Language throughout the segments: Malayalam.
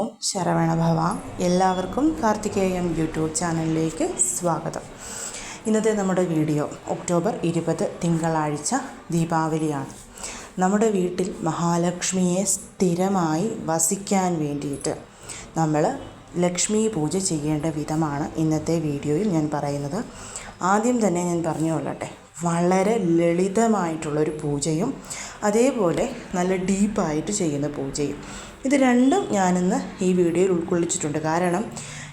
ഓം ശരവണഭവ എല്ലാവർക്കും കാർത്തികേയം യൂട്യൂബ് ചാനലിലേക്ക് സ്വാഗതം. ഇന്നത്തെ നമ്മുടെ വീഡിയോ ഒക്ടോബർ ഇരുപത് തിങ്കളാഴ്ച ദീപാവലിയാണ്. നമ്മുടെ വീട്ടിൽ മഹാലക്ഷ്മിയെ സ്ഥിരമായി വസിക്കാൻ വേണ്ടിയിട്ട് നമ്മൾ ലക്ഷ്മി പൂജ ചെയ്യേണ്ട വിധമാണ് ഇന്നത്തെ വീഡിയോയിൽ ഞാൻ പറയുന്നത്. ആദ്യം തന്നെ ഞാൻ പറഞ്ഞു കൊള്ളട്ടെ വളരെ ലളിതമായിട്ടുള്ളൊരു പൂജയും അതേപോലെ നല്ല ഡീപ്പായിട്ട് ചെയ്യുന്ന പൂജയും. ഇത് രണ്ടും ഞാനിന്ന് ഈ വീഡിയോയിൽ ഉൾക്കൊള്ളിച്ചിട്ടുണ്ട്. കാരണം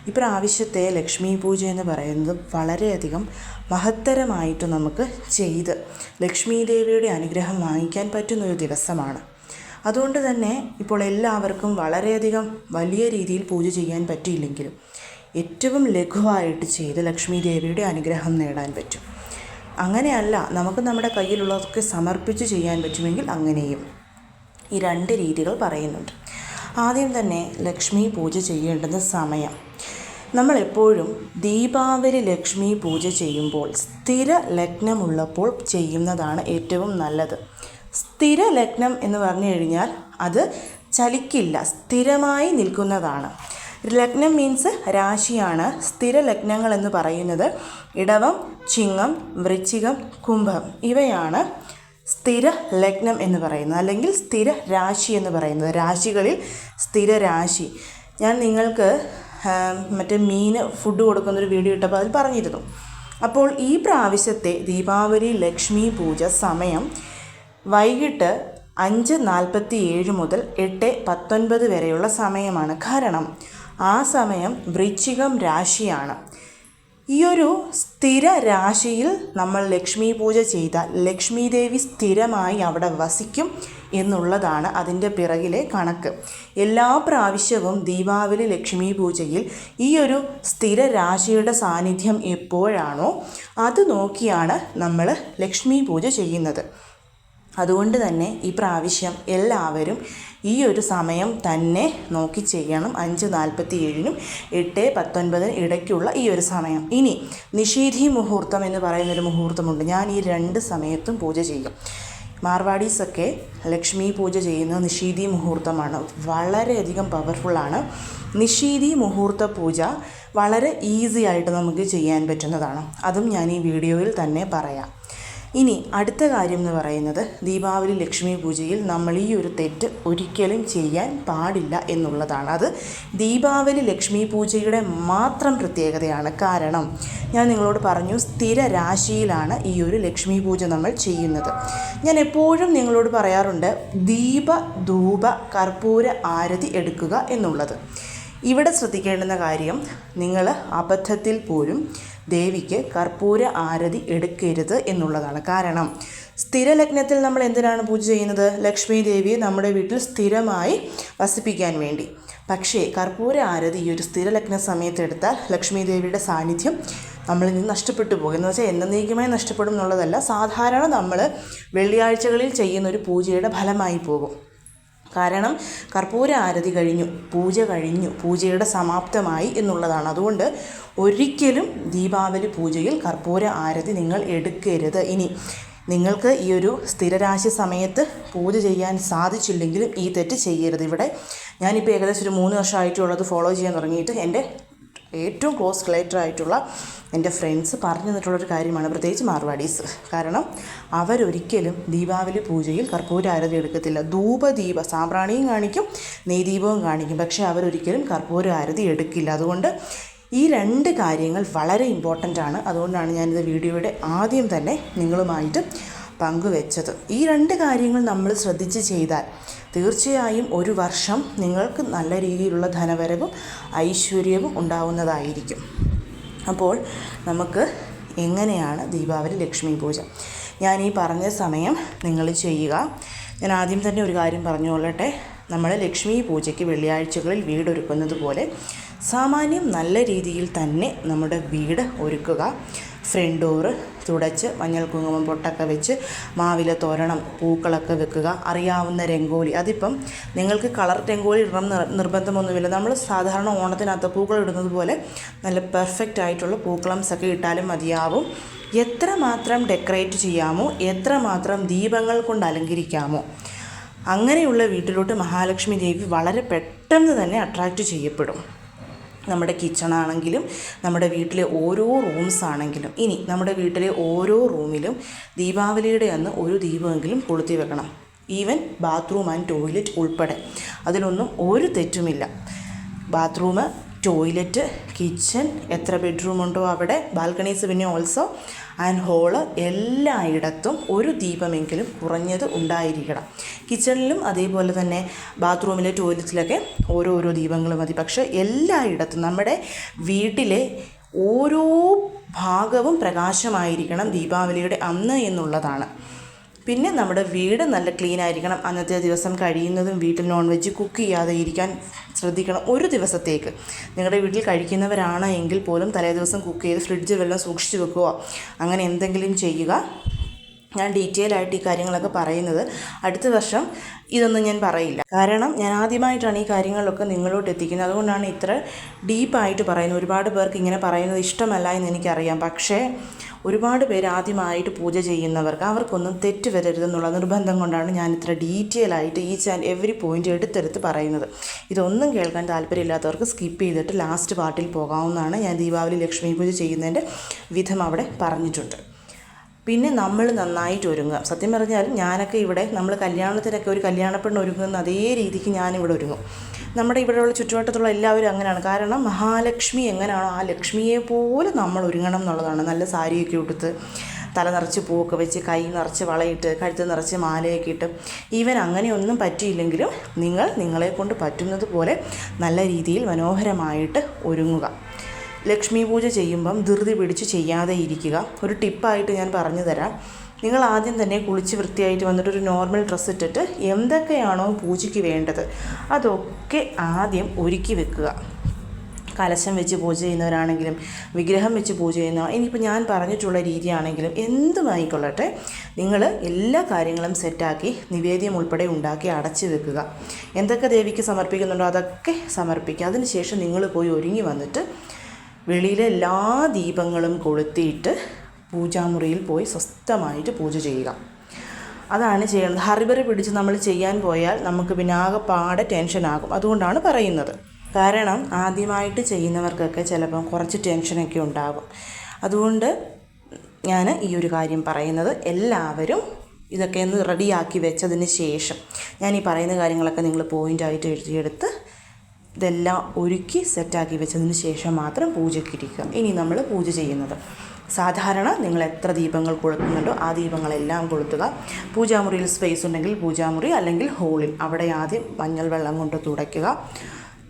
ഇപ്രാവശ്യത്തെ ലക്ഷ്മി പൂജ എന്ന് പറയുന്നത് വളരെയധികം മഹത്തരമായിട്ട് നമുക്ക് ചെയ്ത് ലക്ഷ്മി ദേവിയുടെ അനുഗ്രഹം വാങ്ങിക്കാൻ പറ്റുന്ന ഒരു ദിവസമാണ്. അതുകൊണ്ട് തന്നെ ഇപ്പോൾ എല്ലാവർക്കും വളരെയധികം വലിയ രീതിയിൽ പൂജ ചെയ്യാൻ പറ്റിയില്ലെങ്കിലും ഏറ്റവും ലഘുവായിട്ട് ചെയ്ത് ലക്ഷ്മി ദേവിയുടെ അനുഗ്രഹം നേടാൻ പറ്റും. അങ്ങനെയല്ല നമുക്ക് നമ്മുടെ കയ്യിലുള്ളതൊക്കെ സമർപ്പിച്ച് ചെയ്യാൻ പറ്റുമെങ്കിൽ അങ്ങനെയും ഈ രണ്ട് രീതികൾ പറയുന്നുണ്ട്. ആദ്യം തന്നെ ലക്ഷ്മി പൂജ ചെയ്യേണ്ടുന്ന സമയം. നമ്മളെപ്പോഴും ദീപാവലി ലക്ഷ്മി പൂജ ചെയ്യുമ്പോൾ സ്ഥിര ലഗ്നമുള്ളപ്പോൾ ചെയ്യുന്നതാണ് ഏറ്റവും നല്ലത്. സ്ഥിര ലഗ്നം എന്ന് പറഞ്ഞു കഴിഞ്ഞാൽ അത് ചലിക്കില്ല സ്ഥിരമായി നിൽക്കുന്നതാണ്. ലഗ്നം മീൻസ് രാശിയാണ്. സ്ഥിര ലഗ്നങ്ങൾ എന്ന് പറയുന്നത് ഇടവം ചിങ്ങം വൃശ്ചികം കുംഭം ഇവയാണ് സ്ഥിര ലഗ്നം എന്ന് പറയുന്നത് അല്ലെങ്കിൽ സ്ഥിര രാശി എന്ന് പറയുന്നത്. രാശികളിൽ സ്ഥിര രാശി. ഞാൻ നിങ്ങൾക്ക് മറ്റേ മീൻ ഫുഡ് കൊടുക്കുന്നൊരു വീഡിയോ ഇട്ടപ്പോൾ അതിൽ പറഞ്ഞിരുന്നു. അപ്പോൾ ഈ പ്രാവശ്യത്തെ ദീപാവലി ലക്ഷ്മി പൂജ സമയം വൈകിട്ട് അഞ്ച് നാൽപ്പത്തി ഏഴ് മുതൽ എട്ട് പത്തൊൻപത് വരെയുള്ള സമയമാണ്. കാരണം ആ സമയം വൃശ്ചികം രാശിയാണ്. ഈ ഒരു സ്ഥിര രാശിയിൽ നമ്മൾ ലക്ഷ്മി പൂജ ചെയ്താൽ ലക്ഷ്മി ദേവി സ്ഥിരമായി അവിടെ വസിക്കും എന്നുള്ളതാണ് അതിന്റെ പിറകിലെ കണക്ക്. എല്ലാ പ്രാവശ്യവും ദീപാവലി ലക്ഷ്മി പൂജയിൽ ഈ ഒരു സ്ഥിര രാശിയുടെ സാന്നിധ്യം എപ്പോഴാണോ അത് നോക്കിയാണ് നമ്മൾ ലക്ഷ്മി പൂജ ചെയ്യുന്നത്. അതുകൊണ്ട് തന്നെ ഈ പ്രാവശ്യം എല്ലാവരും ഈ ഒരു സമയം തന്നെ നോക്കി ചെയ്യണം. അഞ്ച് നാൽപ്പത്തി ഏഴിനും എട്ട് പത്തൊൻപതിന് ഇടയ്ക്കുള്ള ഈ ഒരു സമയം. ഇനി നിഷീധി മുഹൂർത്തം എന്ന് പറയുന്നൊരു മുഹൂർത്തമുണ്ട്. ഞാൻ ഈ രണ്ട് സമയത്തും പൂജ ചെയ്യും. മാർവാടീസൊക്കെ ലക്ഷ്മി പൂജ ചെയ്യുന്ന നിഷീധി മുഹൂർത്തമാണ്. വളരെയധികം പവർഫുള്ളാണ് നിഷീധി മുഹൂർത്ത പൂജ വളരെ ഈസി ആയിട്ട് നമുക്ക് ചെയ്യാൻ പറ്റുന്നതാണ്. അതും ഞാൻ ഈ വീഡിയോയിൽ തന്നെ പറയാം. ഇനി അടുത്ത കാര്യം എന്ന് പറയുന്നത് ദീപാവലി ലക്ഷ്മി പൂജയിൽ നമ്മൾ ഈ ഒരു തെറ്റ് ഒരിക്കലും ചെയ്യാൻ പാടില്ല എന്നുള്ളതാണ്. അത് ദീപാവലി ലക്ഷ്മി പൂജയുടെ മാത്രം പ്രത്യേകതയാണ്. കാരണം ഞാൻ നിങ്ങളോട് പറഞ്ഞു സ്ഥിര രാശിയിലാണ് ഈ ഒരു ലക്ഷ്മി പൂജ നമ്മൾ ചെയ്യുന്നത്. ഞാൻ എപ്പോഴും നിങ്ങളോട് പറയാറുണ്ട് ദീപ ധൂപ കർപ്പൂര ആരതി എടുക്കുക എന്നുള്ളത്. ഇവിടെ ശ്രദ്ധിക്കേണ്ടുന്ന കാര്യം നിങ്ങൾ അബദ്ധത്തിൽ പോലും ദേവിക്ക് കർപ്പൂര ആരതി എടുക്കരുത് എന്നുള്ളതാണ് കാരണം. സ്ഥിരലഗ്നത്തിൽ നമ്മൾ എന്തിനാണ് പൂജ ചെയ്യുന്നത്? ലക്ഷ്മി ദേവിയെ നമ്മുടെ വീട്ടിൽ സ്ഥിരമായി വസിപ്പിക്കാൻ വേണ്ടി. പക്ഷേ കർപ്പൂര ആരതി ഈ ഒരു സ്ഥിരലഗ്ന സമയത്ത് എടുത്താൽ ലക്ഷ്മി ദേവിയുടെ സാന്നിധ്യം നമ്മളിൽ നിന്ന് നഷ്ടപ്പെട്ടു പോകും. എന്ന് വെച്ചാൽ എന്നേക്കുമായി നഷ്ടപ്പെടും എന്നുള്ളതല്ല സാധാരണ നമ്മൾ വെള്ളിയാഴ്ചകളിൽ ചെയ്യുന്ന ഒരു പൂജയുടെ ഫലമായി പോകും. കാരണം കർപ്പൂര ആരതി കഴിഞ്ഞു പൂജ കഴിഞ്ഞു പൂജയുടെ സമാപ്തമായി എന്നുള്ളതാണ്. അതുകൊണ്ട് ഒരിക്കലും ദീപാവലി പൂജയിൽ കർപ്പൂര ആരതി നിങ്ങൾ എടുക്കരുത്. ഇനി നിങ്ങൾക്ക് ഈ ഒരു സ്ഥിരരാശി സമയത്ത് പൂജ ചെയ്യാൻ സാധിച്ചില്ലെങ്കിലും ഈ തെറ്റ് ചെയ്യരുത്. ഇവിടെ ഞാനിപ്പോൾ ഏകദേശം ഒരു മൂന്ന് വർഷമായിട്ടുള്ളത് ഫോളോ ചെയ്യാൻ തുടങ്ങിയിട്ട് എന്റെ ഏറ്റവും ക്ലോസ് റിലേറ്റഡ് ആയിട്ടുള്ള എന്റെ ഫ്രണ്ട്സ് പറഞ്ഞു തന്നിട്ടുള്ളൊരു കാര്യമാണ് പ്രത്യേകിച്ച് മാർവാടീസ്. കാരണം അവരൊരിക്കലും ദീപാവലി പൂജയിൽ കർപ്പൂര ആരതി എടുക്കത്തില്ല. ധൂപദീപ സാമ്പ്രാണിയും കാണിക്കും നെയ്ദീപവും കാണിക്കും. പക്ഷേ അവരൊരിക്കലും കർപ്പൂര ആരതി എടുക്കില്ല. അതുകൊണ്ട് ഈ രണ്ട് കാര്യങ്ങൾ വളരെ ഇമ്പോർട്ടന്റ് ആണ്. അതുകൊണ്ടാണ് ഞാനിത് വീഡിയോയുടെ ആദ്യം തന്നെ നിങ്ങളുമായിട്ട് പങ്കുവെച്ചത്. ഈ രണ്ട് കാര്യങ്ങൾ നമ്മൾ ശ്രദ്ധിച്ച് ചെയ്താൽ തീർച്ചയായും ഒരു വർഷം നിങ്ങൾക്ക് നല്ല രീതിയിലുള്ള ധനവരവും ഐശ്വര്യവും ഉണ്ടാവുന്നതായിരിക്കും. അപ്പോൾ നമുക്ക് എങ്ങനെയാണ് ദീപാവലി ലക്ഷ്മി പൂജ? ഞാൻ ഈ പറഞ്ഞ സമയം നിങ്ങൾ ചെയ്യുക. ഞാൻ ആദ്യം തന്നെ ഒരു കാര്യം പറഞ്ഞുകൊള്ളട്ടെ. നമ്മൾ ലക്ഷ്മി പൂജയ്ക്ക് വെള്ളിയാഴ്ചകളിൽ വീടൊരുക്കുന്നത് പോലെ സാമാന്യം നല്ല രീതിയിൽ തന്നെ നമ്മുടെ വീട് ഒരുക്കുക. ഫ്രണ്ട് ഡോറ് തുടച്ച് മഞ്ഞൾ കുങ്കുമം പൊട്ടൊക്കെ വെച്ച് മാവില തോരണം പൂക്കളൊക്കെ വെക്കുക അറിയാവുന്ന രംഗോലി. അതിപ്പം നിങ്ങൾക്ക് കളർ രംഗോലി ഇടണം നിർബന്ധമൊന്നുമില്ല. നമ്മൾ സാധാരണ ഓണത്തിനകത്ത് പൂക്കൾ ഇടുന്നത് പോലെ നല്ല പെർഫെക്റ്റ് ആയിട്ടുള്ള പൂക്കളംസ് ഒക്കെ ഇട്ടാലും മതിയാവും. എത്ര മാത്രം ഡെക്കറേറ്റ് ചെയ്യാമോ എത്ര മാത്രം ദീപങ്ങൾ കൊണ്ട് അലങ്കരിക്കാമോ അങ്ങനെയുള്ള വീട്ടിലോട്ട് മഹാലക്ഷ്മി ദേവി വളരെ പെട്ടെന്ന് തന്നെ അട്രാക്റ്റ് ചെയ്യപ്പെടും. നമ്മുടെ കിച്ചൺ ആണെങ്കിലും നമ്മുടെ വീട്ടിലെ ഓരോ റൂംസ് ആണെങ്കിലും ഇനി നമ്മുടെ വീട്ടിലെ ഓരോ റൂമിലും ദീപാവലിയുടെ അന്ന് ഒരു ദീപമെങ്കിലും കൊളുത്തി വെക്കണം. ഈവൻ ബാത്റൂം ആൻഡ് ടോയ്ലറ്റ് ഉൾപ്പെടെ. അതിലൊന്നും ഒരു തെറ്റുമില്ല. ബാത്റൂം ടോയ്ലറ്റ് കിച്ചൺ എത്ര ബെഡ്റൂം ഉണ്ടോ അവിടെ? ബാൽക്കണീസ് പിന്നെ ഓൾസോ ആൻഡ് ഹോൾ എല്ലായിടത്തും ഒരു ദീപമെങ്കിലും കുറഞ്ഞത് ഉണ്ടായിരിക്കണം. കിച്ചണിലും അതേപോലെ തന്നെ ബാത്റൂമിലെ ടോയ്ലറ്റിലൊക്കെ ഓരോരോ ദീപങ്ങൾ മതി. പക്ഷേ എല്ലായിടത്തും നമ്മുടെ വീട്ടിലെ ഓരോ ഭാഗവും പ്രകാശമായിരിക്കണം ദീപാവലിയുടെ അന്ന് എന്നുള്ളതാണ്. പിന്നെ നമ്മുടെ വീട് നല്ല ക്ലീൻ ആയിരിക്കണം. അന്നത്തെ ദിവസം കഴിയുന്നതും വീട്ടിൽ നോൺ വെജ് കുക്ക് ചെയ്യാതെ ഇരിക്കാൻ ശ്രദ്ധിക്കണം ഒരു ദിവസത്തേക്ക്. നിങ്ങളുടെ വീട്ടിൽ കഴിക്കുന്നവരാണ് എങ്കിൽ പോലും തലേ ദിവസം കുക്ക് ചെയ്ത് ഫ്രിഡ്ജ് വെള്ളം സൂക്ഷിച്ചു വെക്കുക. അങ്ങനെ എന്തെങ്കിലും ചെയ്യുക. ഞാൻ ഡീറ്റെയിൽ ആയിട്ട് ഈ കാര്യങ്ങളൊക്കെ പറയുന്നത് അടുത്ത വർഷം ഇതൊന്നും ഞാൻ പറയില്ല. കാരണം ഞാൻ ആദ്യമായിട്ടാണ് ഈ കാര്യങ്ങളൊക്കെ നിങ്ങളോട്ട് എത്തിക്കുന്നത്. അതുകൊണ്ടാണ് ഇത്ര ഡീപ്പായിട്ട് പറയുന്നത്. ഒരുപാട് പേർക്ക് ഇങ്ങനെ പറയുന്നത് ഇഷ്ടമല്ല എന്ന് എനിക്കറിയാം. പക്ഷേ ഒരുപാട് പേര് ആദ്യമായിട്ട് പൂജ ചെയ്യുന്നവർക്ക് അവർക്കൊന്നും തെറ്റ് വരരുതെന്നുള്ള നിർബന്ധം കൊണ്ടാണ് ഞാൻ ഇത്ര ഡീറ്റെയിൽ ആയിട്ട് ഈച്ച് ആൻഡ് എവറി പോയിന്റ് എടുത്തെടുത്ത് പറയുന്നത്. ഇതൊന്നും കേൾക്കാൻ താല്പര്യമില്ലാത്തവർക്ക് സ്കിപ്പ് ചെയ്തിട്ട് ലാസ്റ്റ് പാർട്ടിൽ പോകാവുന്നതാണ്. ഞാൻ ദീപാവലി ലക്ഷ്മി പൂജ ചെയ്യുന്നതിന്റെ വിധം അവിടെ പറഞ്ഞിട്ടുണ്ട്. പിന്നെ നമ്മൾ നന്നായിട്ട് ഒരുങ്ങുക. സത്യം പറഞ്ഞാൽ ഞാനൊക്കെ ഇവിടെ നമ്മൾ കല്യാണത്തിനൊക്കെ ഒരു കല്യാണപ്പെണ്ണ് ഒരുങ്ങുന്ന അതേ രീതിക്ക് ഞാനിവിടെ ഒരുങ്ങും. നമ്മുടെ ഇവിടെയുള്ള ചുറ്റുവട്ടത്തുള്ള എല്ലാവരും അങ്ങനെയാണ്. കാരണം മഹാലക്ഷ്മി എങ്ങനെയാണോ ആ ലക്ഷ്മിയെ പോലെ നമ്മൾ ഒരുങ്ങണം എന്നുള്ളതാണ്. നല്ല സാരിയൊക്കെ ഉടുത്ത് തല നിറച്ച് പൂവൊക്കെ വെച്ച് കൈ നിറച്ച് വളയിട്ട് കഴുത്ത് നിറച്ച് മാലയൊക്കെ ഇട്ട് ഈവൻ അങ്ങനെയൊന്നും പറ്റിയില്ലെങ്കിലും നിങ്ങൾ നിങ്ങളെ കൊണ്ട് പറ്റുന്നത് പോലെ നല്ല രീതിയിൽ മനോഹരമായിട്ട് ഒരുങ്ങുക. ലക്ഷ്മി പൂജ ചെയ്യുമ്പം ധൃതി പിടിച്ച് ചെയ്യാതെ ഇരിക്കുക. ഒരു ടിപ്പായിട്ട് ഞാൻ പറഞ്ഞു തരാം. നിങ്ങൾ ആദ്യം തന്നെ കുളിച്ച് വൃത്തിയായിട്ട് വന്നിട്ട് ഒരു നോർമൽ ഡ്രസ്സ് ഇട്ടിട്ട് എന്തൊക്കെയാണോ പൂജയ്ക്ക് വേണ്ടത് അതൊക്കെ ആദ്യം ഒരുക്കി വെക്കുക. കലശം വെച്ച് പൂജ ചെയ്യുന്നവരാണെങ്കിലും വിഗ്രഹം വെച്ച് പൂജ ചെയ്യുന്ന ഇനിയിപ്പോൾ ഞാൻ പറഞ്ഞിട്ടുള്ള രീതിയാണെങ്കിലും എന്തുമായിക്കൊള്ളട്ടെ നിങ്ങൾ എല്ലാ കാര്യങ്ങളും സെറ്റാക്കി നിവേദ്യം ഉൾപ്പെടെ ഉണ്ടാക്കി അടച്ചു വെക്കുക. എന്തൊക്കെ ദേവിക്ക് സമർപ്പിക്കുന്നുണ്ടോ അതൊക്കെ സമർപ്പിക്കുക. അതിനുശേഷം നിങ്ങൾ പോയി ഒരുങ്ങി വന്നിട്ട് വെളിയിലെ എല്ലാ ദീപങ്ങളും കൊളുത്തിയിട്ട് പൂജാമുറിയിൽ പോയി സ്വസ്ഥമായിട്ട് പൂജ ചെയ്യുക. അതാണ് ചെയ്യുന്നത് ഹറിബറി പിടിച്ച് നമ്മൾ ചെയ്യാൻ പോയാൽ നമുക്ക് പിന്നെ ആകെപ്പാടെ ടെൻഷനാകും അതുകൊണ്ടാണ് പറയുന്നത്. കാരണം ആദ്യമായിട്ട് ചെയ്യുന്നവർക്കൊക്കെ ചിലപ്പം കുറച്ച് ടെൻഷനൊക്കെ ഉണ്ടാകും. അതുകൊണ്ട് ഞാൻ ഈ ഒരു കാര്യം പറയുന്നത് എല്ലാവരും ഇതൊക്കെ ഒന്ന് റെഡിയാക്കി വെച്ചതിന് ശേഷം ഞാൻ ഈ പറയുന്ന കാര്യങ്ങളൊക്കെ നിങ്ങൾ പോയിന്റായിട്ട് എഴുതിയെടുത്ത് ഇതെല്ലാം ഒരുക്കി സെറ്റാക്കി വെച്ചതിന് ശേഷം മാത്രം പൂജയ്ക്കിരിക്കുക ഇനി നമ്മൾ പൂജ ചെയ്യുന്നത്. സാധാരണ നിങ്ങൾ എത്ര ദീപങ്ങൾ കൊളുത്തുന്നുണ്ടോ ആ ദീപങ്ങളെല്ലാം കൊളുത്തുക. പൂജാമുറിയിൽ സ്പേസ് ഉണ്ടെങ്കിൽ പൂജാമുറി അല്ലെങ്കിൽ ഹോളിൽ അവിടെ ആദ്യം മഞ്ഞൾ വെള്ളം കൊണ്ട് തുടയ്ക്കുക.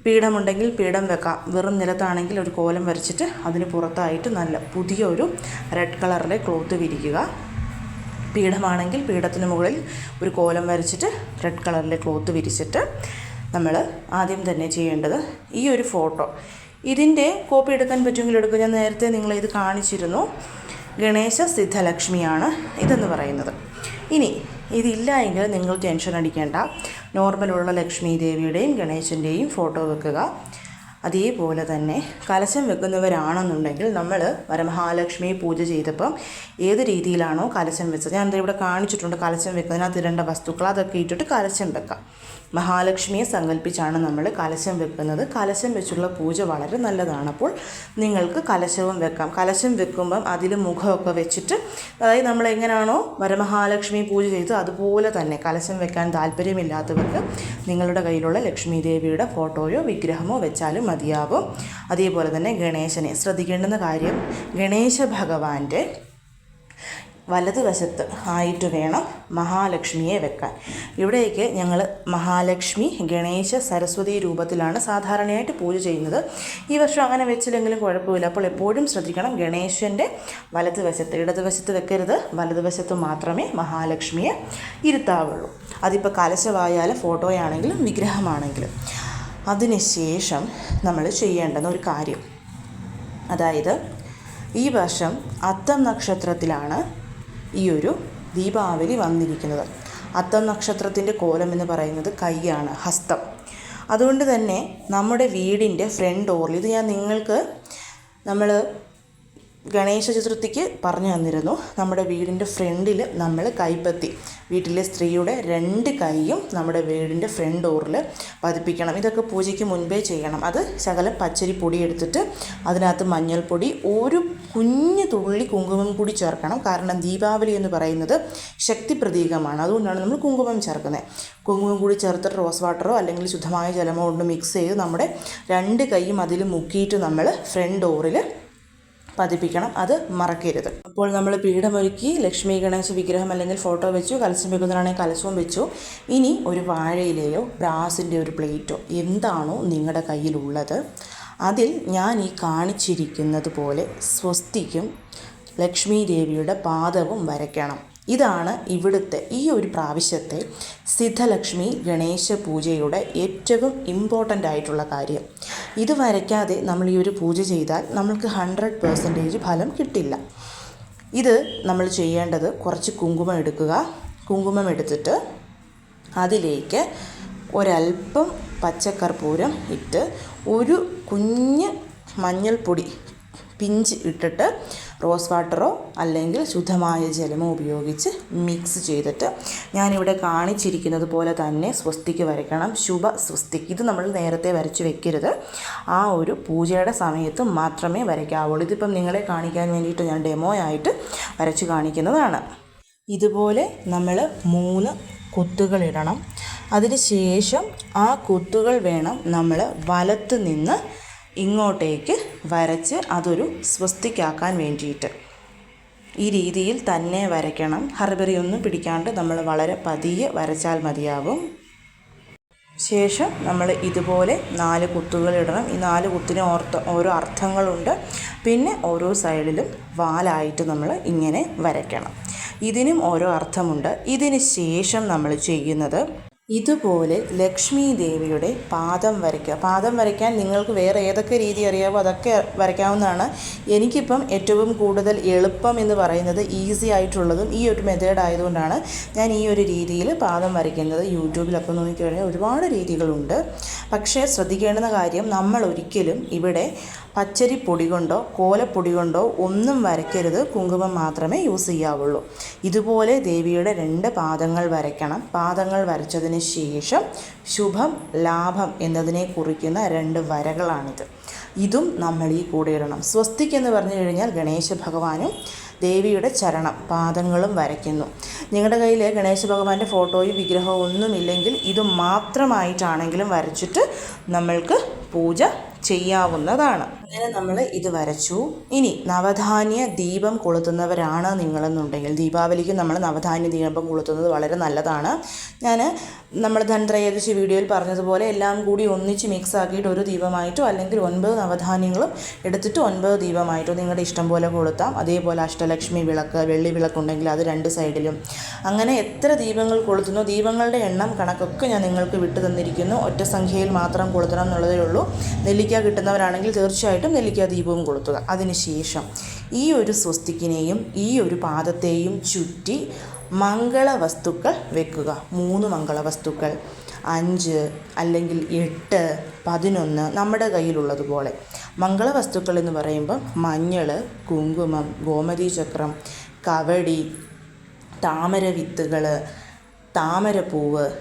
പീഠമുണ്ടെങ്കിൽ പീഠം വെക്കാം വെറും നിലത്താണെങ്കിൽ ഒരു കോലം വരച്ചിട്ട് അതിന് പുറത്തായിട്ട് നല്ല പുതിയ ഒരു റെഡ് കളറിലെ ക്ലോത്ത് വിരിക്കുക. പീഠമാണെങ്കിൽ പീഠത്തിന് മുകളിൽ ഒരു കോലം വരച്ചിട്ട് റെഡ് കളറിലെ ക്ലോത്ത് വിരിച്ചിട്ട് നമ്മൾ ആദ്യം തന്നെ ചെയ്യേണ്ടത് ഈ ഒരു ഫോട്ടോ ഇതിന്റെ കോപ്പി എടുക്കാൻ പറ്റുമെങ്കിൽ എടുക്കുക ഞാൻ നേരത്തെ നിങ്ങളെ ഇത് കാണിച്ചിരുന്നു. ഗണേശ സിദ്ധലക്ഷ്മിയാണ് ഇതെന്ന് പറയുന്നത്. ഇനി ഇതില്ല എങ്കിൽ നിങ്ങൾ ടെൻഷൻ അടിക്കേണ്ട. നോർമലുള്ള ലക്ഷ്മി ദേവിയുടെയും ഗണേശന്റെയും ഫോട്ടോ വെക്കുക. അതേപോലെ തന്നെ കലശം വെക്കുന്നവരാണെന്നുണ്ടെങ്കിൽ നമ്മൾ വരമഹാലക്ഷ്മി പൂജ ചെയ്തപ്പം ഏത് രീതിയിലാണോ കലശം വെച്ചത്? ഞാൻ ഇവിടെ കാണിച്ചിട്ടുണ്ട് കലശം വെക്കുന്നതിനകത്ത് ഇടേണ്ട വസ്തുക്കൾ അതൊക്കെ ഇട്ടിട്ട് കലശം വെക്കാം. മഹാലക്ഷ്മിയെ സങ്കല്പിച്ചാണ് നമ്മൾ കലശം വെക്കുന്നത്. കലശം വെച്ചുള്ള പൂജ വളരെ നല്ലതാണ്. അപ്പോൾ നിങ്ങൾക്ക് കലശവും വെക്കാം. കലശം വെക്കുമ്പം അതിൽ മുഖമൊക്കെ വെച്ചിട്ട് അതായത് നമ്മൾ എങ്ങനെയാണോ വരമഹാലക്ഷ്മി പൂജ ചെയ്ത് അതുപോലെ തന്നെ കലശം വെക്കാൻ താല്പര്യമില്ലാത്തവർക്ക് നിങ്ങളുടെ കയ്യിലുള്ള ലക്ഷ്മി ദേവിയുടെ ഫോട്ടോയോ വിഗ്രഹമോ വെച്ചാലും മതിയാവും. അതേപോലെ തന്നെ ഗണേശനെ ശ്രദ്ധിക്കേണ്ടുന്ന കാര്യം ഗണേശ ഭഗവാന്റെ വലതുവശത്ത് ആയിട്ട് വേണം മഹാലക്ഷ്മിയെ വെക്കാൻ. ഇവിടേക്ക് ഞങ്ങൾ മഹാലക്ഷ്മി ഗണേശ സരസ്വതി രൂപത്തിലാണ് സാധാരണയായിട്ട് പൂജ ചെയ്യുന്നത്. ഈ വർഷം അങ്ങനെ വെച്ചില്ലെങ്കിലും കുഴപ്പമില്ല. അപ്പോൾ എപ്പോഴും ശ്രദ്ധിക്കണം ഗണേശന്റെ വലതുവശത്ത് ഇടതുവശത്ത് വെക്കരുത്. വലതുവശത്ത് മാത്രമേ മഹാലക്ഷ്മിയെ ഇരുത്താവുള്ളൂ. അതിപ്പോൾ കലശമായാലും ഫോട്ടോയാണെങ്കിലും വിഗ്രഹമാണെങ്കിലും. അതിനുശേഷം നമ്മൾ ചെയ്യേണ്ടുന്ന ഒരു കാര്യം. അതായത് ഈ വർഷം അത്തം നക്ഷത്രത്തിലാണ് ഈ ഒരു ദീപാവലി വന്നിരിക്കുന്നത്. അത്തം നക്ഷത്രത്തിന്റെ കോലം എന്ന് പറയുന്നത് കൈയാണ് ഹസ്തം. അതുകൊണ്ട് തന്നെ നമ്മുടെ വീടിന്റെ ഫ്രണ്ട് ഡോറിൽ ഇത് ഞാൻ നിങ്ങൾക്ക് നമ്മൾ ഗണേശ ചതുർത്ഥിക്ക് പറഞ്ഞു തന്നിരുന്നു. നമ്മുടെ വീടിന്റെ ഫ്രണ്ടിൽ നമ്മൾ കൈപ്പത്തി. വീട്ടിലെ സ്ത്രീയുടെ രണ്ട് കൈയും നമ്മുടെ വീടിന്റെ ഫ്രണ്ട് ഡോറിൽ പതിപ്പിക്കണം. ഇതൊക്കെ പൂജയ്ക്ക് മുൻപേ ചെയ്യണം. അത് ശകലം പച്ചരി പൊടി എടുത്തിട്ട് അതിനകത്ത് മഞ്ഞൾപ്പൊടി ഒരു കുഞ്ഞു തുള്ളി കുങ്കുമം കൂടി ചേർക്കണം. കാരണം ദീപാവലി എന്ന് പറയുന്നത് ശക്തി പ്രതീകമാണ്. അതുകൊണ്ടാണ് നമ്മൾ കുങ്കുമം ചേർക്കുന്നത്. കുങ്കുമം കൂടി ചേർത്തിട്ട് റോസ് വാട്ടറോ അല്ലെങ്കിൽ ശുദ്ധമായ ജലമോ കൊണ്ട് മിക്സ് ചെയ്ത് നമ്മുടെ രണ്ട് കൈയും അതിൽ മുക്കിയിട്ട് നമ്മൾ ഫ്രണ്ട് ഡോറിൽ പതിപ്പിക്കണം. അത് മറക്കരുത്. അപ്പോൾ നമ്മൾ പീഠമൊരുക്കി ലക്ഷ്മി ഗണേശ വിഗ്രഹം അല്ലെങ്കിൽ ഫോട്ടോ വെച്ചു കലശം വെക്കുന്നതാണെങ്കിൽ കലശവും വെച്ചു. ഇനി ഒരു വാഴയിലെയോ ബ്രാസിന്റെ ഒരു പ്ലേറ്റോ എന്താണോ നിങ്ങളുടെ കയ്യിലുള്ളത് അതിൽ ഞാൻ ഈ കാണിച്ചിരിക്കുന്നത് പോലെ സ്വസ്തിക്കും ലക്ഷ്മി ദേവിയുടെ പാദവും വരയ്ക്കണം. ഇതാണ് ഇവിടുത്തെ ഈ ഒരു പ്രാവശ്യത്തെ സിദ്ധലക്ഷ്മി ഗണേശ പൂജയുടെ ഏറ്റവും ഇമ്പോർട്ടന്റ് ആയിട്ടുള്ള കാര്യം. ഇത് വരയ്ക്കാതെ നമ്മൾ ഈ ഒരു പൂജ ചെയ്താൽ നമ്മൾക്ക് ഹൺഡ്രഡ് പേഴ്സന്റേജ് ഫലം കിട്ടില്ല. ഇത് നമ്മൾ ചെയ്യേണ്ടത് കുറച്ച് കുങ്കുമം എടുക്കുക. കുങ്കുമം എടുത്തിട്ട് അതിലേക്ക് ഒരല്പം പച്ചക്കർപ്പൂരം ഇട്ട് ഒരു കുഞ്ഞ് മഞ്ഞൾപ്പൊടി പിഞ്ച് ഇട്ടിട്ട് റോസ് വാട്ടറോ അല്ലെങ്കിൽ ശുദ്ധമായ ജലമോ ഉപയോഗിച്ച് മിക്സ് ചെയ്തിട്ട് ഞാനിവിടെ കാണിച്ചിരിക്കുന്നത് പോലെ തന്നെ സ്വസ്തിക്ക് വരയ്ക്കണം. ശുഭ സ്വസ്തിക്ക്. ഇത് നമ്മൾ നേരത്തെ വരച്ച് വെക്കരുത്. ആ ഒരു പൂജയുടെ സമയത്ത് മാത്രമേ വരയ്ക്കാവുള്ളൂ. ഇതിപ്പം നിങ്ങളെ കാണിക്കാൻ വേണ്ടിയിട്ട് ഞാൻ ഡെമോ ആയിട്ട് വരച്ച് കാണിക്കുന്നതാണ്. ഇതുപോലെ നമ്മൾ മൂന്ന് കുത്തുകളിടണം അതിന് ശേഷം ആ കുത്തുകൾ വേണം നമ്മൾ വലത്ത് നിന്ന് ഇങ്ങോട്ടേക്ക് വരച്ച് അതൊരു സ്വസ്തിക്കാക്കാൻ വേണ്ടിയിട്ട്. ഈ രീതിയിൽ തന്നെ വരയ്ക്കണം. ഹർബറി ഒന്നും പിടിക്കാണ്ട് നമ്മൾ വളരെ പതിയെ വരച്ചാൽ മതിയാകും ശേഷം നമ്മൾ ഇതുപോലെ നാല് കുത്തുകൾ ഇടണം. ഈ നാല് കുത്തിന് ഓർത്ത് ഓരോ അർത്ഥങ്ങളുണ്ട്. പിന്നെ ഓരോ സൈഡിലും വാലായിട്ട് നമ്മൾ ഇങ്ങനെ വരയ്ക്കണം. ഇതിനും ഓരോ അർത്ഥമുണ്ട്. ഇതിന് ശേഷം നമ്മൾ ചെയ്യുന്നത് ഇതുപോലെ ലക്ഷ്മി ദേവിയുടെ പാദം വരയ്ക്കുക. പാദം വരയ്ക്കാൻ നിങ്ങൾക്ക് വേറെ ഏതൊക്കെ രീതി അറിയാവോ അതൊക്കെ വരയ്ക്കാവുന്നതാണ്. എനിക്കിപ്പം ഏറ്റവും കൂടുതൽ എളുപ്പം എന്ന് പറയുന്നത് ഈസി ആയിട്ടുള്ളതും ഈ ഒരു മെത്തേഡ് ആയതുകൊണ്ടാണ് ഞാൻ ഈ ഒരു രീതിയിൽ പാദം വരയ്ക്കുന്നത്. യൂട്യൂബിലൊക്കെ നോക്കിക്കഴിഞ്ഞാൽ ഒരുപാട് രീതികളുണ്ട്. പക്ഷേ ശ്രദ്ധിക്കേണ്ടുന്ന കാര്യം നമ്മൾ ഒരിക്കലും ഇവിടെ പച്ചരിപ്പൊടി കൊണ്ടോ കോലപ്പൊടി കൊണ്ടോ ഒന്നും വരയ്ക്കരുത്. കുങ്കുമം മാത്രമേ യൂസ് ചെയ്യാവുള്ളൂ. ഇതുപോലെ ദേവിയുടെ രണ്ട് പാദങ്ങൾ വരയ്ക്കണം. പാദങ്ങൾ വരച്ചതിന് ശേഷം ശുഭം ലാഭം എന്നതിനെ കുറിക്കുന്ന രണ്ട് വരകളാണിത്. ഇതും നമ്മൾ ഈ കൂടെ ഇടണം. സ്വസ്തിക്ക് എന്ന് പറഞ്ഞു കഴിഞ്ഞാൽ ഗണേശ ഭഗവാനും ദേവിയുടെ ചരണം പാദങ്ങളും വരയ്ക്കുന്നു. നിങ്ങളുടെ കയ്യിൽ ഗണേശ ഭഗവാന്റെ ഫോട്ടോയും വിഗ്രഹവും ഒന്നുമില്ലെങ്കിൽ ഇത് മാത്രമായിട്ടാണെങ്കിലും വരച്ചിട്ട് നമ്മൾക്ക് പൂജ ചെയ്യാവുന്നതാണ്. അങ്ങനെ നമ്മൾ ഇത് വരച്ചു. ഇനി നവധാന്യ ദീപം കൊളുത്തുന്നവരാണ് നിങ്ങളെന്നുണ്ടെങ്കിൽ ദീപാവലിക്ക് നമ്മൾ നവധാന്യ ദീപം കൊളുത്തുന്നത് വളരെ നല്ലതാണ്. ഞാൻ നമ്മൾ ധനത്രയോദശി വീഡിയോയിൽ പറഞ്ഞതുപോലെ എല്ലാം കൂടി ഒന്നിച്ച് മിക്സ് ആക്കിയിട്ട് ഒരു ദീപമായിട്ടോ അല്ലെങ്കിൽ ഒൻപത് നവധാന്യങ്ങളും എടുത്തിട്ട് ഒൻപത് ദീപമായിട്ടോ നിങ്ങളുടെ ഇഷ്ടം പോലെ കൊളുത്താം. അതേപോലെ അഷ്ടലക്ഷ്മി വിളക്ക് വെള്ളി വിളക്കുണ്ടെങ്കിൽ അത് രണ്ട് സൈഡിലും. അങ്ങനെ എത്ര ദീപങ്ങൾ കൊളുത്തുന്നു ദീപങ്ങളുടെ എണ്ണം കണക്കൊക്കെ ഞാൻ നിങ്ങൾക്ക് വിട്ടു തന്നിരിക്കുന്നു. ഒറ്റ സംഖ്യയിൽ മാത്രം കൊളുത്തണം എന്നുള്ളതേ ഉള്ളൂ. നെല്ലിക്ക കിട്ടുന്നവരാണെങ്കിൽ തീർച്ചയായിട്ടും നെല്ലിക്ക ദീപവും കൊളുത്തുക. അതിനുശേഷം ഈ ഒരു സ്വസ്തിക്കിനെയും ഈ ഒരു പാദത്തെയും ചുറ്റി മംഗള വസ്തുക്കൾ വെക്കുക. മൂന്ന് മംഗള വസ്തുക്കൾ അഞ്ച് അല്ലെങ്കിൽ എട്ട് പതിനൊന്ന് നമ്മുടെ കയ്യിലുള്ളതുപോലെ. മംഗള വസ്തുക്കൾ എന്ന് പറയുമ്പം മഞ്ഞൾ കുങ്കുമം ഗോമതി ചക്രം കവടി താമര വിത്തുകൾ താമരപ്പൂവ്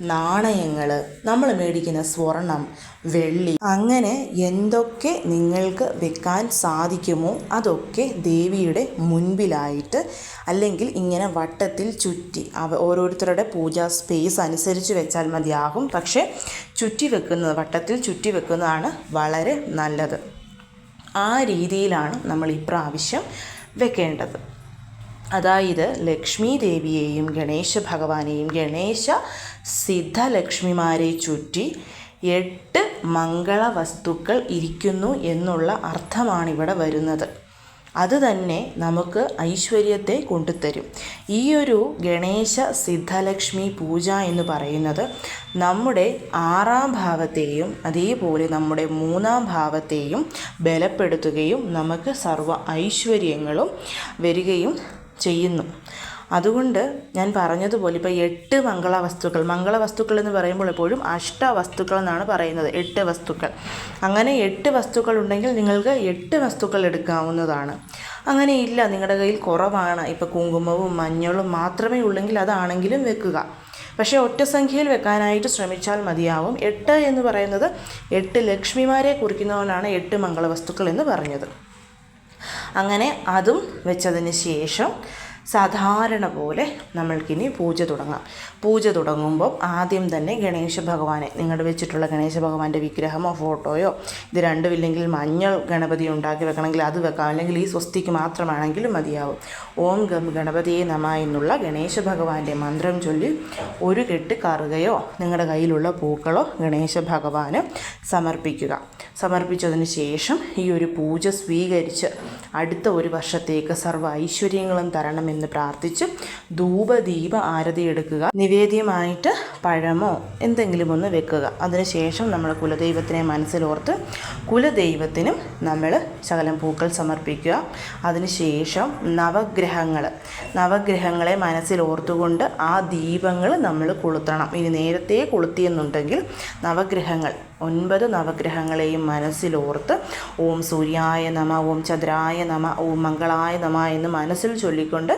നാണയങ്ങൾ നമ്മൾ മേടിക്കുന്ന സ്വർണം വെള്ളി അങ്ങനെ എന്തൊക്കെ നിങ്ങൾക്ക് വെക്കാൻ സാധിക്കുമോ അതൊക്കെ ദേവിയുടെ മുൻപിലായിട്ട് അല്ലെങ്കിൽ ഇങ്ങനെ വട്ടത്തിൽ ചുറ്റി. അവ ഓരോരുത്തരുടെ പൂജാ സ്പേസ് അനുസരിച്ച് വെച്ചാൽ മതിയാകും. പക്ഷേ ചുറ്റി വെക്കുന്നത് വട്ടത്തിൽ ചുറ്റി വെക്കുന്നതാണ് വളരെ നല്ലത്. ആ രീതിയിലാണ് നമ്മൾ ഇപ്രാവശ്യം വെക്കേണ്ടത്. അതായത് ലക്ഷ്മി ദേവിയെയും ഗണേശ ഭഗവാനെയും ഗണേശ സിദ്ധലക്ഷ്മിമാരെ ചുറ്റി എട്ട് മംഗള വസ്തുക്കൾ ഇരിക്കുന്നു എന്നുള്ള അർത്ഥമാണ് ഇവിടെ വരുന്നത് അതുതന്നെ നമുക്ക് ഐശ്വര്യത്തെ കൊണ്ടുതരും. ഈ ഒരു ഗണേശ സിദ്ധലക്ഷ്മി പൂജ എന്ന് പറയുന്നത് നമ്മുടെ ആറാം ഭാവത്തെയും അതേപോലെ നമ്മുടെ മൂന്നാം ഭാവത്തെയും ബലപ്പെടുത്തുകയും നമുക്ക് സർവ ഐശ്വര്യങ്ങളും വരികയും ചെയ്യുന്നു. അതുകൊണ്ട് ഞാൻ പറഞ്ഞതുപോലെ ഇപ്പോൾ എട്ട് മംഗള വസ്തുക്കൾ മംഗള വസ്തുക്കൾ എന്ന് പറയുമ്പോൾ എപ്പോഴും അഷ്ടവസ്തുക്കൾ എന്നാണ് പറയുന്നത് എട്ട് വസ്തുക്കൾ. അങ്ങനെ എട്ട് വസ്തുക്കൾ ഉണ്ടെങ്കിൽ നിങ്ങൾക്ക് എട്ട് വസ്തുക്കൾ എടുക്കാവുന്നതാണ്. അങ്ങനെ ഇല്ല നിങ്ങളുടെ കയ്യിൽ കുറവാണ്. ഇപ്പോൾ കുങ്കുമവും മഞ്ഞളും മാത്രമേ ഉള്ളെങ്കിൽ അതാണെങ്കിലും വെക്കുക. പക്ഷേ ഒറ്റ സംഖ്യയിൽ വെക്കാനായിട്ട് ശ്രമിച്ചാൽ മതിയാവും. എട്ട് എന്ന് പറയുന്നത് എട്ട് ലക്ഷ്മിമാരെ കുറിക്കുന്നതുകൊണ്ടാണ് എട്ട് മംഗളവസ്തുക്കൾ എന്ന് പറഞ്ഞത്. അങ്ങനെ അതും വെച്ചതിന് ശേഷം സാധാരണ പോലെ നമ്മൾക്കിനി പൂജ തുടങ്ങാം. പൂജ തുടങ്ങുമ്പോൾ ആദ്യം തന്നെ ഗണേശ ഭഗവാനെ നിങ്ങളുടെ വെച്ചിട്ടുള്ള ഗണേശ ഭഗവാന്റെ വിഗ്രഹമോ ഫോട്ടോയോ ഇത് രണ്ടും ഇല്ലെങ്കിൽ മഞ്ഞൾ ഗണപതി ഉണ്ടാക്കി വെക്കണമെങ്കിൽ അത് വെക്കാം. അല്ലെങ്കിൽ ഈ സ്വസ്തിക്ക് മാത്രമാണെങ്കിലും മതിയാവും. ഓം ഗം ഗണപതിയെ നമ എന്നുള്ള ഗണേശ ഭഗവാന്റെ മന്ത്രം ചൊല്ലി ഒരു കെട്ട് കറുകയോ നിങ്ങളുടെ കയ്യിലുള്ള പൂക്കളോ ഗണേശ ഭഗവാന് സമർപ്പിക്കുക. സമർപ്പിച്ചതിന് ശേഷം ഈ ഒരു പൂജ സ്വീകരിച്ച് അടുത്ത ഒരു വർഷത്തേക്ക് സർവ ഐശ്വര്യങ്ങളും തരണമെന്ന് പ്രാർത്ഥിച്ച്. ധൂപദീപ ആരതി എടുക്കുക. നിവേദ്യമായിട്ട് പഴമോ എന്തെങ്കിലും ഒന്ന് വെക്കുക. അതിനുശേഷം നമ്മൾ കുലദൈവത്തിനെ മനസ്സിലോർത്ത് കുലദൈവത്തിനും നമ്മൾ ശകലം പൂക്കൾ സമർപ്പിക്കുക. അതിനുശേഷം നവഗ്രഹങ്ങൾ. നവഗ്രഹങ്ങളെ മനസ്സിലോർത്തുകൊണ്ട് ആ ദീപങ്ങൾ നമ്മൾ കൊളുത്തണം. ഇനി നേരത്തെ കൊളുത്തിയെന്നുണ്ടെങ്കിൽ നവഗ്രഹങ്ങൾ. ഒൻപത് നവഗ്രഹങ്ങളെയും മനസ്സിലോർത്ത് ഓം സൂര്യായ നമ ഓം ചന്ദ്രായ നമ ഓം മംഗളായ നമ എന്ന് മനസ്സിൽ ചൊല്ലിക്കൊണ്ട്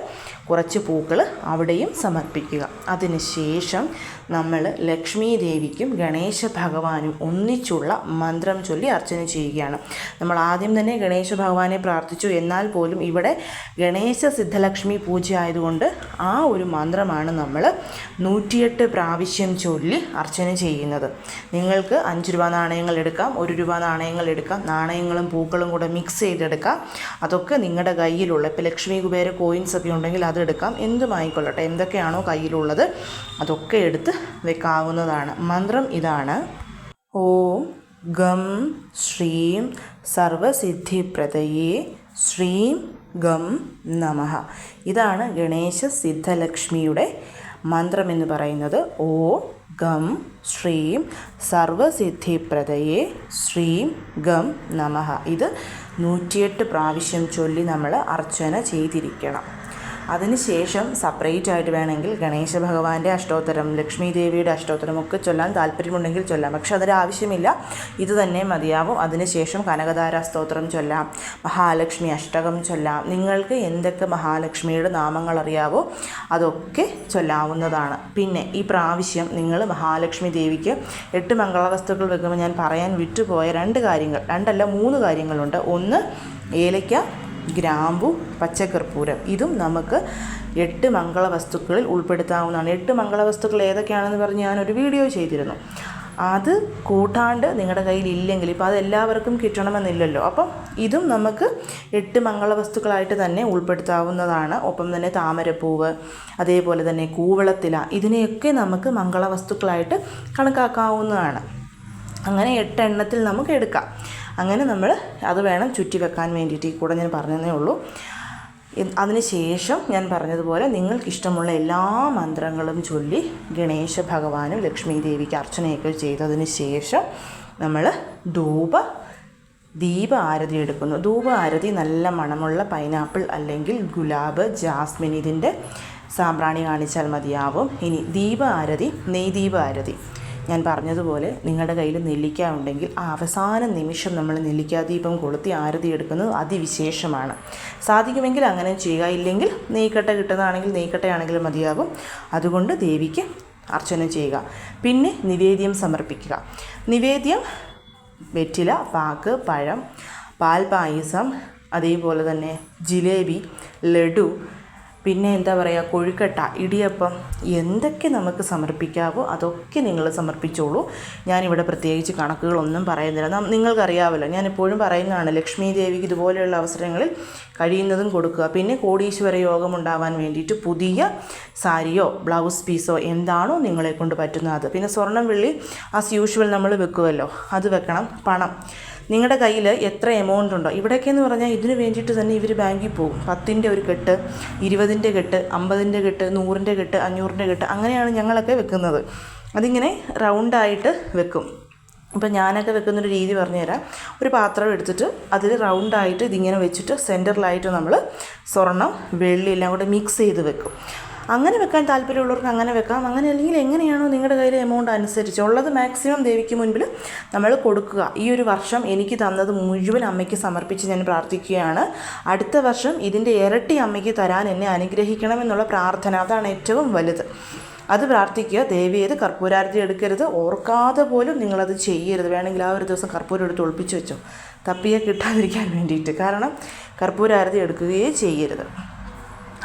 കുറച്ച് പൂക്കൾ അവിടെയും സമർപ്പിക്കുക. അതിനുശേഷം നമ്മൾ ലക്ഷ്മി ദേവിക്കും ഗണേശ ഭഗവാനും ഒന്നിച്ചുള്ള മന്ത്രം ചൊല്ലി അർച്ചന ചെയ്യുകയാണ്. നമ്മൾ ആദ്യം തന്നെ ഗണേശ ഭഗവാനെ പ്രാർത്ഥിച്ചു. എന്നാൽ പോലും ഇവിടെ ഗണേശ സിദ്ധലക്ഷ്മി പൂജ ആയതുകൊണ്ട് ആ ഒരു മന്ത്രമാണ് നമ്മൾ നൂറ്റിയെട്ട് പ്രാവശ്യം ചൊല്ലി അർച്ചന ചെയ്യുന്നത്. നിങ്ങൾക്ക് അഞ്ച് രൂപ നാണയങ്ങൾ എടുക്കാം ഒരു രൂപ നാണയങ്ങൾ എടുക്കാം നാണയങ്ങളും പൂക്കളും കൂടെ മിക്സ് ചെയ്തെടുക്കാം. അതൊക്കെ നിങ്ങളുടെ കയ്യിലുള്ള ഇപ്പോൾ ലക്ഷ്മി കുബേര കോയിൻസ് ഒക്കെ ഉണ്ടെങ്കിൽ അത് എടുക്കാം. എന്തുമായിക്കൊള്ളട്ടെ എന്തൊക്കെയാണോ കയ്യിലുള്ളത് അതൊക്കെ എടുത്ത് വെക്കാവുന്നതാണ് മന്ത്രം ഇതാണ്. ഓം ഗം ശ്രീം സർവസിദ്ധിപ്രദയേ ശ്രീം ഗം നമ. ഇതാണ് ഗണേശ സിദ്ധലക്ഷ്മിയുടെ മന്ത്രം എന്ന് പറയുന്നത്. ഓ ഗം ശ്രീം സർവസിദ്ധിപ്രദയേ ശ്രീം ഗം നമ. ഇത് നൂറ്റിയെട്ട് പ്രാവശ്യം ചൊല്ലി നമ്മൾ അർച്ചന ചെയ്തിരിക്കണം. അതിനുശേഷം സെപ്പറേറ്റ് ആയിട്ട് വേണമെങ്കിൽ ഗണേശ ഭഗവാന്റെ അഷ്ടോത്തരം ലക്ഷ്മി ദേവിയുടെ അഷ്ടോത്തരം ഒക്കെ ചൊല്ലാൻ താല്പര്യമുണ്ടെങ്കിൽ ചൊല്ലാം. പക്ഷെ അതൊരു ആവശ്യമില്ല. ഇത് തന്നെ മതിയാവും. അതിനുശേഷം കനകധാര സ്തോത്രം ചൊല്ലാം. മഹാലക്ഷ്മി അഷ്ടകം ചൊല്ലാം. നിങ്ങൾക്ക് എന്തൊക്കെ മഹാലക്ഷ്മിയുടെ നാമങ്ങൾ അറിയാവോ അതൊക്കെ ചൊല്ലാവുന്നതാണ്. പിന്നെ ഈ പ്രാവശ്യം നിങ്ങൾ മഹാലക്ഷ്മി ദേവിക്ക് എട്ട് മംഗളവസ്തുക്കൾ വെക്കുമ്പോൾ ഞാൻ പറയാൻ വിട്ടുപോയ രണ്ട് കാര്യങ്ങൾ രണ്ടല്ല മൂന്ന് കാര്യങ്ങളുണ്ട്. ഒന്ന് ഏലയ്ക്ക ഗ്രാമ്പു പച്ചക്കർപ്പൂരം ഇതും നമുക്ക് എട്ട് മംഗള വസ്തുക്കളിൽ ഉൾപ്പെടുത്താവുന്നതാണ്. എട്ട് മംഗള വസ്തുക്കൾ ഏതൊക്കെയാണെന്ന് പറഞ്ഞ് ഞാനൊരു വീഡിയോ ചെയ്തിരുന്നു. അത് കൂട്ടാണ്ട് നിങ്ങളുടെ കയ്യിൽ ഇല്ലെങ്കിൽ ഇപ്പോൾ അത് എല്ലാവർക്കും കിട്ടണമെന്നില്ലല്ലോ. അപ്പം ഇതും നമുക്ക് എട്ട് മംഗള വസ്തുക്കളായിട്ട് തന്നെ ഉൾപ്പെടുത്താവുന്നതാണ്. ഒപ്പം തന്നെ താമരപ്പൂവ് അതേപോലെ തന്നെ കൂവളത്തില ഇതിനെയൊക്കെ നമുക്ക് മംഗള വസ്തുക്കളായിട്ട് കണക്കാക്കാവുന്നതാണ്. അങ്ങനെ എട്ടെണ്ണത്തിൽ നമുക്ക് എടുക്കാം. അങ്ങനെ നമ്മൾ അത് വേണം ചുറ്റി വെക്കാൻ വേണ്ടിയിട്ട് ഈ കൂടെ ഞാൻ പറഞ്ഞതേ ഉള്ളൂ. അതിനുശേഷം ഞാൻ പറഞ്ഞതുപോലെ നിങ്ങൾക്കിഷ്ടമുള്ള എല്ലാ മന്ത്രങ്ങളും ചൊല്ലി ഗണേശ ഭഗവാനും ലക്ഷ്മി ദേവിക്ക് അർച്ചനയൊക്കെ ചെയ്തതിന് ശേഷം നമ്മൾ ധൂപ ദീപ ആരതി എടുക്കുന്നു. ധൂപ ആരതി നല്ല മണമുള്ള പൈനാപ്പിൾ അല്ലെങ്കിൽ ഗുലാബ് ജാസ്മിൻ ഇതിന്റെ സാമ്പ്രാണി കാണിച്ചാൽ മതിയാവും. ഇനി ദീപ ആരതി നെയ്ദീപ ആരതി. ഞാൻ പറഞ്ഞതുപോലെ നിങ്ങളുടെ കയ്യിൽ നെല്ലിക്ക ഉണ്ടെങ്കിൽ ആ അവസാന നിമിഷം നമ്മൾ നെല്ലിക്കാദീപം കൊളുത്തി ആരതി എടുക്കുന്നത് അതിവിശേഷമാണ്. സാധിക്കുമെങ്കിൽ അങ്ങനെ ചെയ്യുക. ഇല്ലെങ്കിൽ നെയ്ക്കട്ട കിട്ടുന്നതാണെങ്കിൽ നെയ്ക്കട്ടയാണെങ്കിലും മതിയാകും. അതുകൊണ്ട് ദേവിക്ക് അർച്ചന ചെയ്യുക. പിന്നെ നിവേദ്യം സമർപ്പിക്കുക. നിവേദ്യം വെറ്റില പാക്ക് പഴം പാൽ പായസം അതേപോലെ തന്നെ ജിലേബി ലഡു പിന്നെ എന്താ പറയുക കൊഴുക്കട്ട ഇടിയപ്പം എന്തൊക്കെ നമുക്ക് സമർപ്പിക്കാവോ അതൊക്കെ നിങ്ങൾ സമർപ്പിച്ചോളൂ. ഞാനിവിടെ പ്രത്യേകിച്ച് കണക്കുകളൊന്നും പറയുന്നില്ല. നിങ്ങൾക്കറിയാവല്ലോ ഞാൻ എപ്പോഴും പറയുന്നതാണ് ലക്ഷ്മി ദേവിക്ക് ഇതുപോലെയുള്ള അവസരങ്ങളിൽ കഴിയുന്നതും കൊടുക്കുക. പിന്നെ കോടീശ്വര യോഗം ഉണ്ടാവാൻ വേണ്ടിയിട്ട് പുതിയ സാരിയോ ബ്ലൗസ് പീസോ എന്താണോ നിങ്ങളെ കൊണ്ട് പറ്റുന്നത്. പിന്നെ സ്വർണം വെള്ളി ആസ് യൂഷ്വൽ നമ്മൾ വെക്കുമല്ലോ അത് വെക്കണം. പണം. നിങ്ങളുടെ കയ്യിൽ എത്ര എമൗണ്ട് ഉണ്ടോ? ഇവിടെയൊക്കെ എന്ന് പറഞ്ഞാൽ ഇതിന് വേണ്ടിയിട്ട് തന്നെ ഇവർ ബാങ്കിൽ പോകും. പത്തിന്റെ ഒരു കെട്ട് ഇരുപതിന്റെ കെട്ട് അമ്പതിന്റെ കെട്ട് നൂറിന്റെ കെട്ട് അഞ്ഞൂറിന്റെ കെട്ട് അങ്ങനെയാണ് ഞങ്ങളൊക്കെ വെക്കുന്നത്. അതിങ്ങനെ റൗണ്ടായിട്ട് വെക്കും. ഇപ്പം ഞാനൊക്കെ വെക്കുന്നൊരു രീതി പറഞ്ഞുതരാം. ഒരു പാത്രം എടുത്തിട്ട് അതിൽ റൗണ്ടായിട്ട് ഇതിങ്ങനെ വെച്ചിട്ട് സെന്ററിലായിട്ട് നമ്മൾ സ്വർണം വെള്ളി എല്ലാം കൂടെ മിക്സ് ചെയ്ത് വെക്കും. അങ്ങനെ വെക്കാൻ താല്പര്യമുള്ളവർക്ക് അങ്ങനെ വെക്കാം. അങ്ങനെ അല്ലെങ്കിൽ എങ്ങനെയാണോ നിങ്ങളുടെ കയ്യിൽ എമൗണ്ട് അനുസരിച്ച് ഉള്ളത് മാക്സിമം ദേവിക്ക് മുൻപിൽ നമ്മൾ കൊടുക്കുക. ഈ ഒരു വർഷം എനിക്ക് തന്നത് മുഴുവൻ അമ്മയ്ക്ക് സമർപ്പിച്ച് ഞാൻ പ്രാർത്ഥിക്കുകയാണ്. അടുത്ത വർഷം ഇതിന്റെ ഇരട്ടി അമ്മയ്ക്ക് തരാൻ എന്നെ അനുഗ്രഹിക്കണമെന്നുള്ള പ്രാർത്ഥന അതാണ് ഏറ്റവും വലുത്. അത് പ്രാർത്ഥിക്കുക. ദേവിയത് കർപ്പൂരാരതി എടുക്കരുത്. ഓർക്കാതെ പോലും നിങ്ങളത് ചെയ്യരുത്. വേണമെങ്കിൽ ആ ഒരു ദിവസം കർപ്പൂരം എടുത്ത് ഒളിപ്പിച്ച് വെച്ചോ. തപ്പിയെ കിട്ടാതിരിക്കാൻ വേണ്ടിയിട്ട്. കാരണം കർപ്പൂരാരതി എടുക്കുകയേ ചെയ്യരുത്.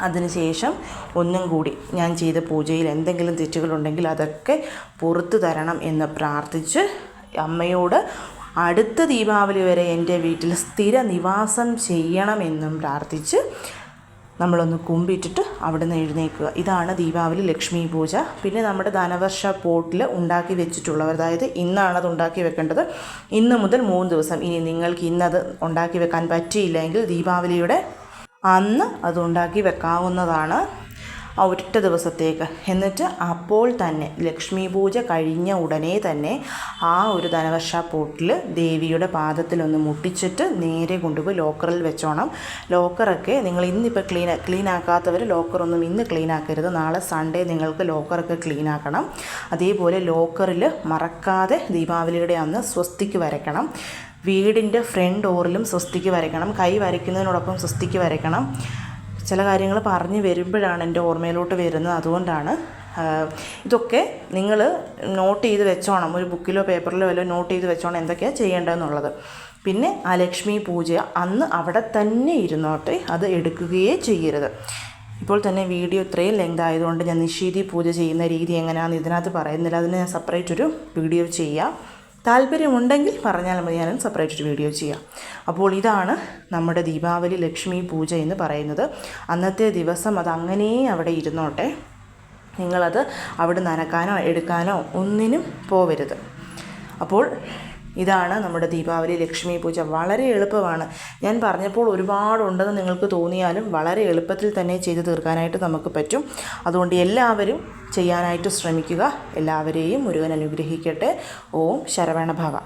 അതിനുശേഷം ഒന്നും കൂടി ഞാൻ ചെയ്ത പൂജയിൽ എന്തെങ്കിലും തെറ്റുകളുണ്ടെങ്കിൽ അതൊക്കെ പുറത്തു തരണം എന്ന് പ്രാർത്ഥിച്ച് അമ്മയോട് അടുത്ത ദീപാവലി വരെ എന്റെ വീട്ടിൽ സ്ഥിര നിവാസം ചെയ്യണമെന്നും പ്രാർത്ഥിച്ച് നമ്മളൊന്ന് കുമ്പിട്ടിട്ട് അവിടെ നിന്ന് എഴുന്നേൽക്കുക. ഇതാണ് ദീപാവലി ലക്ഷ്മി പൂജ. പിന്നെ നമ്മുടെ ധനവർഷ പോട്ടിൽ ഉണ്ടാക്കി വെച്ചിട്ടുള്ളവർ അതായത് ഇന്നാണ് അത് ഉണ്ടാക്കി വെക്കേണ്ടത്. ഇന്ന് മുതൽ മൂന്ന് ദിവസം. ഇനി നിങ്ങൾക്ക് ഇന്നത് ഉണ്ടാക്കി വെക്കാൻ പറ്റിയില്ലെങ്കിൽ ദീപാവലിയുടെ അന്ന് അത് ഉണ്ടാക്കി വെക്കാവുന്നതാണ് ഒറ്റ ദിവസത്തേക്ക്. എന്നിട്ട് അപ്പോൾ തന്നെ ലക്ഷ്മി പൂജ കഴിഞ്ഞ ഉടനെ തന്നെ ആ ഒരു ധനവർഷ പോട്ടിൽ ദേവിയുടെ പാദത്തിലൊന്ന് മുട്ടിച്ചിട്ട് നേരെ കൊണ്ടുപോയി ലോക്കറിൽ വെച്ചോണം. ലോക്കറൊക്കെ നിങ്ങൾ ഇന്നിപ്പോൾ ക്ലീൻ ക്ലീൻ ആക്കാത്തവർ ലോക്കറൊന്നും ഇന്ന് ക്ലീൻ ആക്കരുത്. നാളെ സൺഡേ നിങ്ങൾക്ക് ലോക്കറൊക്കെ ക്ലീൻ ആക്കണം. അതേപോലെ ലോക്കറിൽ മറക്കാതെ ദീപാവലിയുടെ അന്ന് സ്വസ്തിക്ക് വരയ്ക്കണം. വീടിന്റെ ഫ്രണ്ട് ഡോറിലും സ്വസ്തിക്ക് വരയ്ക്കണം കൈ വരയ്ക്കുന്നതിനോടൊപ്പം സ്വസ്തിക്ക് വരയ്ക്കണം. ചില കാര്യങ്ങൾ പറഞ്ഞു വരുമ്പോഴാണ് എന്റെ ഓർമ്മയിലോട്ട് വരുന്നത്. അതുകൊണ്ടാണ് ഇതൊക്കെ നിങ്ങൾ നോട്ട് ചെയ്ത് വെച്ചോണം. ഒരു ബുക്കിലോ പേപ്പറിലോ വല്ലോ നോട്ട് ചെയ്ത് വെച്ചോണം എന്തൊക്കെയാണ് ചെയ്യേണ്ടതെന്നുള്ളത്. പിന്നെ ആ ലക്ഷ്മി പൂജ അന്ന് അവിടെ തന്നെ ഇരുന്നോട്ടെ അത് എടുക്കുകയേ ചെയ്യരുത്. ഇപ്പോൾ തന്നെ വീഡിയോ ഇത്രയും ലെങ്ത് ആയതുകൊണ്ട് ഞാൻ നിഷീതി പൂജ ചെയ്യുന്ന രീതി എങ്ങനെയാണെന്ന് ഇതിനകത്ത് പറയുന്നില്ല. അതിന് ഞാൻ സെപ്പറേറ്റ് ഒരു വീഡിയോ ചെയ്യാം. താല്പര്യമുണ്ടെങ്കിൽ പറഞ്ഞാൽ മതി ഞാൻ സെപ്പറേറ്റ് ഒരു വീഡിയോ ചെയ്യാം. അപ്പോൾ ഇതാണ് നമ്മുടെ ദീപാവലി ലക്ഷ്മി പൂജ എന്ന് പറയുന്നത്. അന്നത്തെ ദിവസം അത് അങ്ങനെ അവിടെ ഇരുന്നോട്ടെ. നിങ്ങളത് അവിടെ നനക്കാനോ എടുക്കാനോ ഒന്നിനും പോവരുത്. അപ്പോൾ ഇതാണ് നമ്മുടെ ദീപാവലി ലക്ഷ്മി പൂജ. വളരെ എളുപ്പമാണ്. ഞാൻ പറഞ്ഞപ്പോൾ ഒരുപാടുണ്ടെന്ന് നിങ്ങൾക്ക് തോന്നിയാലും വളരെ എളുപ്പത്തിൽ തന്നെ ചെയ്തു തീർക്കാനായിട്ട് നമുക്ക് പറ്റും. അതുകൊണ്ട് എല്ലാവരും ചെയ്യാനായിട്ട് ശ്രമിക്കുക. എല്ലാവരെയും മുരുകൻ അനുഗ്രഹിക്കട്ടെ. ഓം ശരവണ ഭവ